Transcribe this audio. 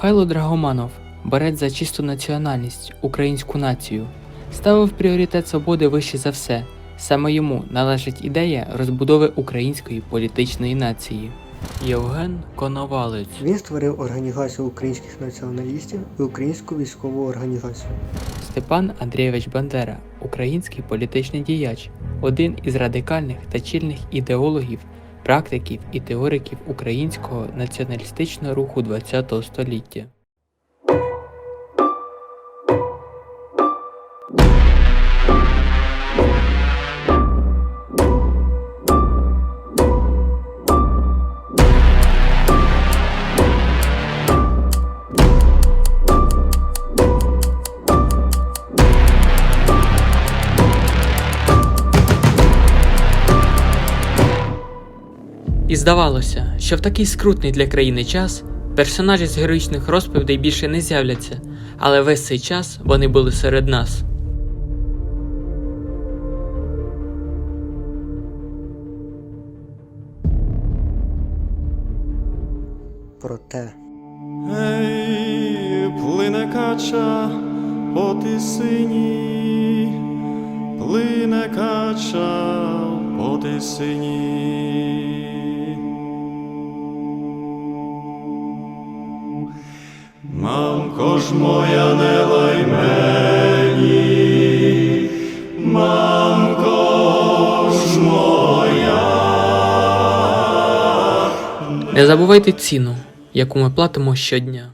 Михайло Драгоманов, борець за чисту національність, українську націю, ставив пріоритет свободи вище за все. Саме йому належить ідея розбудови української політичної нації. Євген Коновалець Він створив організацію українських націоналістів і українську військову організацію. Степан Андрійович Бандера, український політичний діяч, один із радикальних та чільних ідеологів, практиків і теориків українського націоналістичного руху ХХ століття. І здавалося, що в такий скрутний для країни час персонажі з героїчних розповідей більше не з'являться, але весь цей час вони були серед нас. Проте Ей, плине кача по тисині, плине кача по тисині. Мамко ж моя не лай мені, мамко ж моя. Не забувайте ціну, яку ми платимо щодня.